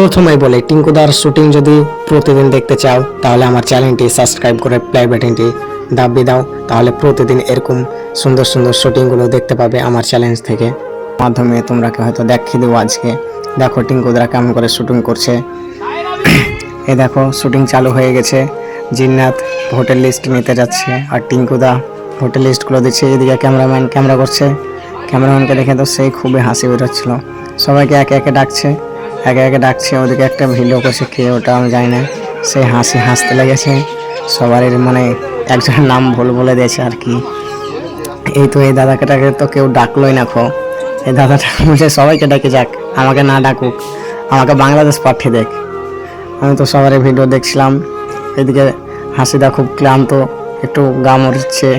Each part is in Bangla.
প্রথমেই বলি, টিঙ্কুদার শুটিং যদি প্রতিদিন দেখতে চাও, তাহলে আমার চ্যানেলটি সাবস্ক্রাইব করে প্লে বাটনটি দাবিয়ে দাও, তাহলে প্রতিদিন এরকম সুন্দর সুন্দর শুটিংগুলো দেখতে পাবে আমার চ্যালেঞ্জ থেকে। মাধ্যমে তোমরা হয়তো দেখিয়ে দেবো আজকে। দেখো, টিঙ্কুদারা কেমন করে শুটিং করছে। এই দেখো, শুটিং চালু হয়ে গেছে। জিন্নাত হোটেল লিস্ট নিতে যাচ্ছে, আর টিঙ্কুদা হোটেল লিস্টগুলো দিচ্ছে। এদিকে ক্যামেরাম্যান ক্যামেরা করছে। ক্যামেরাম্যানকে দেখে তো সেই খুবই হাসি বেরোচ্ছিল। সবাইকে একে একে ডাকছে। একে একে ডাকছে, ওদিকে একটা ভিডিও করছে, কে ওটা আমি জানি না। সে হাসি হাসতে লেগেছে। সবারই মানে একজনের নাম ভুল বলে দিয়েছে আর কি। এই তো এই দাদাটাকে তো কেউ ডাকলোই না খো। এই দাদাটা বলছে, সবাইকে ডাকে যাক, আমাকে না ডাকুক, আমাকে বাংলাদেশ পাঠিয়ে দেখ। আমি তো সবার ভিডিও দেখছিলাম। এদিকে হাসিদা খুব ক্লান্ত, একটু গা মরছে।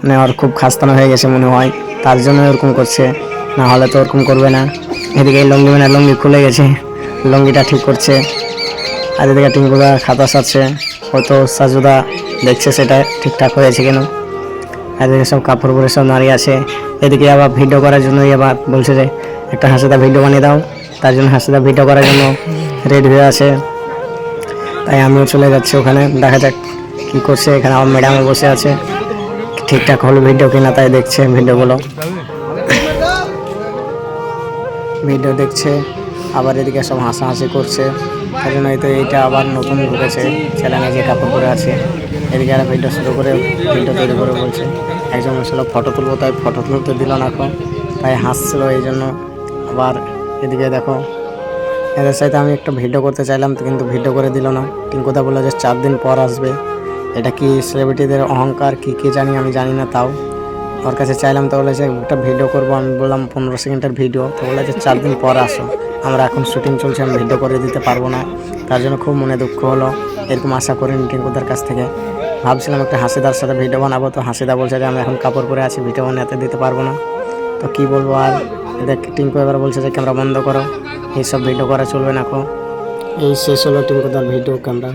মানে ওর খুব খাস্তানো হয়ে গেছে মনে হয়। তার জন্য এরকম করছে। না হলে তো ওরকম করবে না। এদিকে লঙ্গি মানে লঙ্গি খুলে গেছে। লঙ্গিটা ঠিক করছে। আর এদিকে টিঙ্কুদা খাতা সারছে হয়তো সাজুদা দেখছে সেটা ঠিকঠাক হয়েছে কেন। আর এদিকে সব কাপড় পরে সব দাঁড়িয়ে আছে। এদিকে আবার ভিডিও করার জন্য আবার বলছে যে, একটা হাসিদা ভিডিও বানিয়ে দাও। তার জন্য হাসিদা ভিডিও করার জন্য রেডি হয়ে আছে। তাই আমিও চলে যাচ্ছি ওখানে। দেখা যাক কী করছে। এখানে আমার ম্যাডামও বসে আছে। ঠিকঠাক হলো ভিডিও কিনা তাই দেখছে ভিডিওগুলো ভিডিও দেখছে, আবার এদিকে সব হাসাহাসি করছে। তাই জন্য হয়তো এইটা আবার নতুন ঢুকেছে চ্যানেলে যে কাপড় পরে আছে। এদিকে আর ভিডিও শুরু করে, ভিডিও তৈরি করে বলছে, একজন ছিল ফটো তুলবো তাই ফটো তুলতে দিল না এখন, তাই হাসছিল এই জন্য। আবার এদিকে দেখো, এদের সাথে আমি একটা ভিডিও করতে চাইলাম, কিন্তু ভিডিও করে দিল না। টিঙ্কুদা বলল যে, চার দিন পর আসবে। এটা কি সেলিব্রিটিদের অহংকার, কি কি জানি আমি জানি না তাও। ওর কাছে চাইলাম তো বলেছে একটা ভিডিও করব। আমি বললাম, পনেরো সেকেন্ডের ভিডিও তো বলে যে চার দিন পর আসো। আমরা এখন শুটিং চলছে, আমি ভিডিও করে দিতে পারব না। তার জন্য খুব মনে দুঃখ হলো। এরকম আশা করিনি টিঙ্কুদার কাছ থেকে। ভাবছিলাম একটা হাসিদার সাথে ভিডিও বানাবো। তো হাসিদা বলছে যে আমি এখন কাপড় পরে আছি ভিডিও বানাতে দিতে পারব না। তো কি বলব আর? দেখ, টিঙ্কু এবার বলছে যে, ক্যামেরা বন্ধ করো। এইসব ভিডিও করা চলবে না এখন এই শেষ হলো টিঙ্কুদার ভিডিও ক্যামেরা।